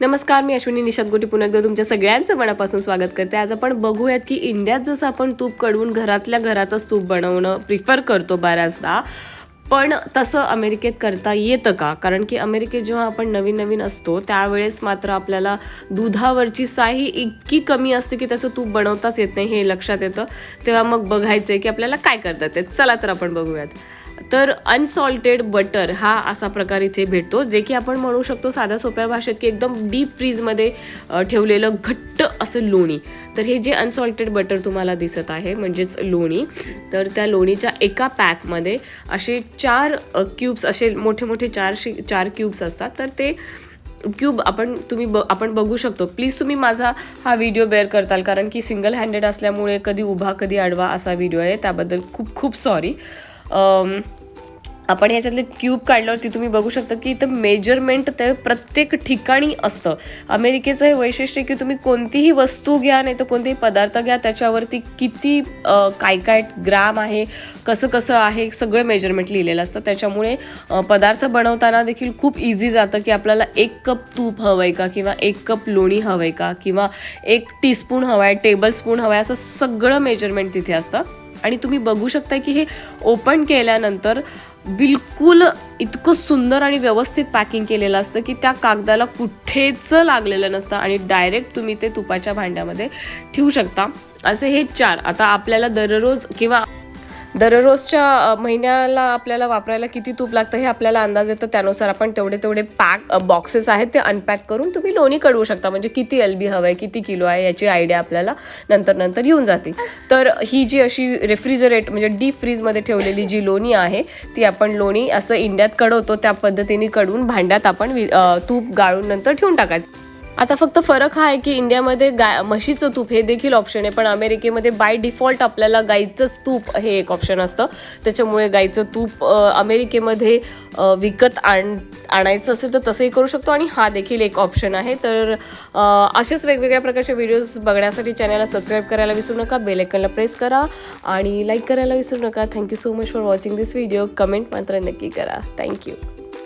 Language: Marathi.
नमस्कार मी अश्विनी निषाद गोटी पुन्हा एकदा तुमच्या सगळ्यांचं मनापासून स्वागत करते. आज आपण बघूयात की इंडियात जसं आपण तूप कडवून घरातल्या घरातच तूप बनवणं प्रिफर करतो बऱ्याचदा पण तसं अमेरिकेत करता येतं का? कारण की अमेरिकेत जेव्हा आपण नवीन नवीन असतो त्यावेळेस मात्र आपल्याला दुधावरची साही इतकी कमी असते की त्याचं तूप बनवताच येत नाही हे लक्षात येतं. तेव्हा मग बघायचं आहे की आपल्याला काय करता येते. चला तर आपण बघूयात. तर अनसॉल्टेड बटर हा असा प्रकार इथे भेटतो जे की आपण म्हणू शकतो साध्या सोप्या भाषेत की एकदम डीप फ्रीजमध्ये ठेवलेलं घट्ट असं लोणी. तर हे जे अनसॉल्टेड बटर तुम्हाला दिसत आहे म्हणजेच लोणी तर त्या लोणीच्या एका पॅकमध्ये असे चार क्यूब्स असे मोठे मोठे चार शि चार क्यूब्स असतात. तर ते क्यूब आपण तुम्ही ब आपण बघू शकतो. प्लीज तुम्ही माझा हा व्हिडिओ बेअर करताल कारण की सिंगल हँडेड असल्यामुळे कधी उभा कधी आडवा असा व्हिडिओ आहे. त्याबद्दल खूप खूप सॉरी आपण ह्याच्यातले क्यूब काढल्यावरती तुम्ही बघू शकता की इथं मेजरमेंट ते प्रत्येक ठिकाणी असतं. अमेरिकेचं हे वैशिष्ट्य की तुम्ही कोणतीही वस्तू घ्या नाही तर कोणतेही पदार्थ घ्या त्याच्यावरती किती काय काय ग्राम आहे कसं कसं आहे सगळं मेजरमेंट लिहिलेलं असतं. त्याच्यामुळे पदार्थ बनवताना देखील खूप इझी जातं की आपल्याला एक कप तूप हवं आहे का किंवा एक कप लोणी हवं आहे का किंवा एक टीस्पून हवं आहे टेबल स्पून हवं आहे असं सगळं मेजरमेंट तिथे असतं. आणि तुम्ही बघू शकता की हे ओपन केल्यानंतर बिलकुल इतकं सुंदर आणि व्यवस्थित पॅकिंग केलेलं असतं की त्या कागदाला कुठेच लागलेलं नसतं आणि डायरेक्ट तुम्ही ते तुपाच्या भांड्यामध्ये ठेवू शकता. असे हे चार. आता आपल्याला दररोज किंवा दररोजच्या महिन्याला आपल्याला वापरायला किती तूप लागतं हे आपल्याला अंदाज येतं. त्यानुसार आपण तेवढे तेवढे पॅक बॉक्सेस आहेत ते अनपॅक करून तुम्ही लोणी कढवू शकता. म्हणजे किती एल बी हवं आहे किती किलो आहे याची आयडिया आपल्याला नंतर नंतर येऊन जाते. तर ही जी अशी रेफ्रिजरेट म्हणजे डीप फ्रीजमध्ये ठेवलेली जी लोणी आहे ती आपण लोणी असं इंडियात कडवतो त्या पद्धतीने कडवून भांड्यात आपण तूप गाळून नंतर ठेवून टाकायचं. आता फक्त फरक हा आहे की इंडियामध्ये गाय म्हशीचं तूप हे देखील ऑप्शन आहे पण अमेरिकेमध्ये बाय डिफॉल्ट आपल्याला गाईचंच तूप हे एक ऑप्शन असतं. त्याच्यामुळे गाईचं तूप अमेरिकेमध्ये विकत आण आणायचं असेल तर तसंही करू शकतो आणि हा देखील एक ऑप्शन आहे. तर असेच वेगवेगळ्या प्रकारचे व्हिडिओज बघण्यासाठी चॅनलला सबस्क्राईब करायला विसरू नका बेलेकनला प्रेस करा आणि लाईक करायला विसरू नका. Thank you so much for watching this video comment मात्र नक्की करा. थँक्यू